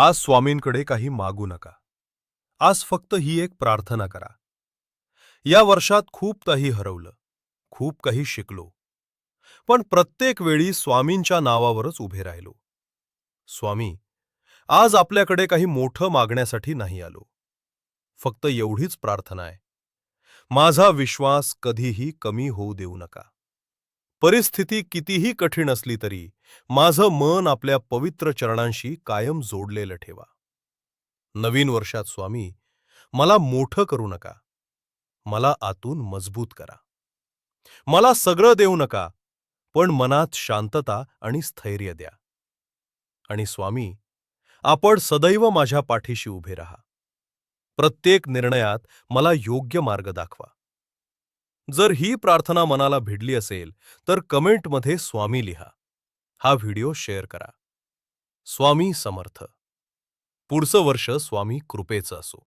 आज स्वामींकडे काही मागू नका. आज फक्त ही एक प्रार्थना करा. या वर्षात खूप काही हरवलं. खूप काही शिकलो. पण प्रत्येक वेळी स्वामींच्या नावावरच उभे राहिलो. स्वामी आज आपल्याकडे काही मोठं मागण्यासाठी नाही आलो. फक्त एवढीच प्रार्थना आहे. माझा विश्वास कधीही कमी होऊ देऊ नका. परिस्थिती कितीही कठीण असली तरी माझं मन आपल्या पवित्र चरणांशी कायम जोडलेलं ठेवा. नवीन वर्षात स्वामी मला मोठं करू नका. मला आतून मजबूत करा. मला सगळं देऊ नका पण मनात शांतता आणि स्थैर्य द्या. आणि स्वामी आपण सदैव माझ्या पाठीशी उभे राहा. प्रत्येक निर्णयात मला योग्य मार्ग दाखवा. जर ही प्रार्थना मनाला भिडली असेल तर कमेंटमध्ये स्वामी लिहा. हा व्हिडिओ शेअर करा. स्वामी समर्थ. पुढचं वर्ष स्वामी कृपेचं असो.